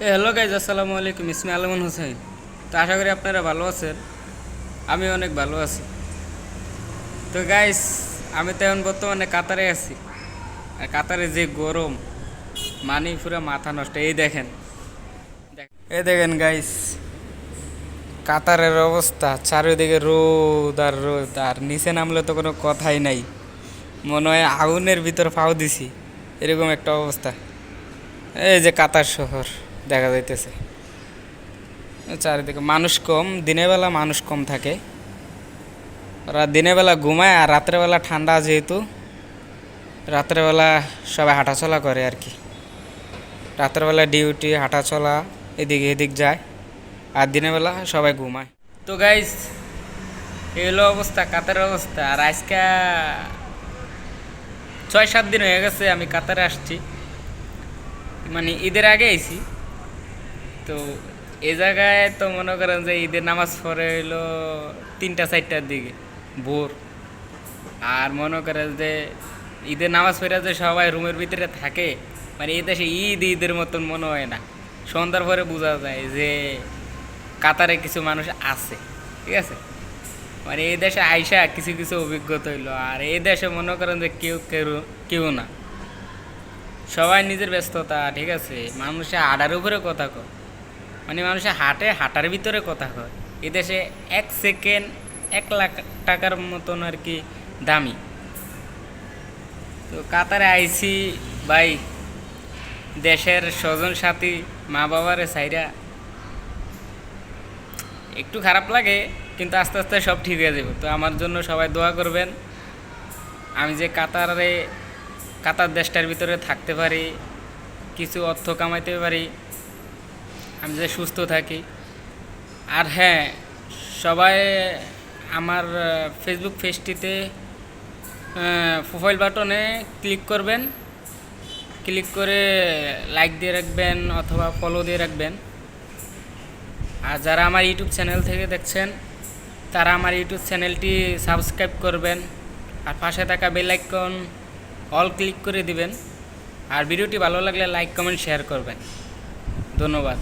Hello guys আসসালামু আলাইকুম, ইসমি আলমন হোসেন। তো আশা করি আপনারা ভালো আছেন আমি অনেক ভালো আছি। তো গাইস আমি তো এখন বর্তমানে কাতারে আছি। আর কাতারে যে গরম মানি পুরো মাথা নষ্ট, এই দেখেন। এই দেখেন গাইস কাতারের অবস্থা, চারিদিকে রোদ আর রোদ, আর নিচে নামলে তো কোনো কথাই নাই। মনে হয় আগুনের ভিতর পাও দিছি, এরকম একটা অবস্থা। এই যে কাতার শহর। দেখা যাইতেছে। চারিদিকে মানুষ কম, দিনের বেলা মানুষ কম থাকে। ওরা দিনের বেলা ঘুমায় আর রাত্রেবেলা ঠান্ডা যেহেতু রাত্রেবেলা সবাই হাঁটাচলা করে আর কি। রাত্রেবেলা ডিউটি, হাঁটাচলা, এদিক এদিক যায় আর দিনের বেলা সবাই ঘুমায়। তো গাইস এই হলো অবস্থা, কাতারের অবস্থা। আর আজকে ছয় সাত দিন হয়ে গেছে আমি কাতারে আসছি। মানে ঈদের আগে আইছি। তো এ জায়গায় তো মনে করেন যে ঈদের নামাজ পড়ে হইল তিনটা, চারটার দিকে, ভোর। আর মনে করেন যে ঈদের নামাজ পড়ে যে সবাই রুমের ভিতরে থাকে মানে এই দেশে ঈদ ঈদের মতন মনে হয় না। সন্ধ্যার পরে বোঝা যায় যে কাতারে কিছু মানুষ আছে, ঠিক আছে? মানে এই দেশে আইসা কিছু কিছু অভিজ্ঞতা হইল। আর এই দেশে মনে করেন যে কেউ কেউ কেউ না। সবাই নিজের ব্যস্ততা, ঠিক আছে? মানুষে আডার উপরে কথা কয়। মানে মানুষে হাটে, হাঁটার ভিতরে কথা কয়। এদেশে এক সেকেন্ড, এক লাখ টাকার মতন আর কি দামি। তো কাতারে আইসি ভাই, দেশের স্বজন সাথী, মা বাবার সাইরা একটু খারাপ লাগে, কিন্তু আস্তে আস্তে সব ঠিক হয়ে যাবে। তো আমার জন্য সবাই দোয়া করবেন। আমি যে কাতারে, কাতার দেশটার ভিতরে থাকতে পারি, কিছু অর্থ কামাইতে পারি আমি যে সুস্থ থাকি। আর হ্যাঁ সবাই আমার ফেসবুক পেজটিতে প্রোফাইল বাটনে ক্লিক করবেন। ক্লিক করে লাইক দিয়ে রাখবেন অথবা ফলো দিয়ে রাখবেন। আর যারা আমার ইউটিউব চ্যানেল থেকে দেখছেন, তারা আমার ইউটিউব চ্যানেলটি সাবস্ক্রাইব করবেন। আর পাশে থাকা বেল আইকন অল ক্লিক করে দিবেন। আর ভিডিওটি ভালো লাগলে লাইক কমেন্ট শেয়ার করবেন। ধন্যবাদ।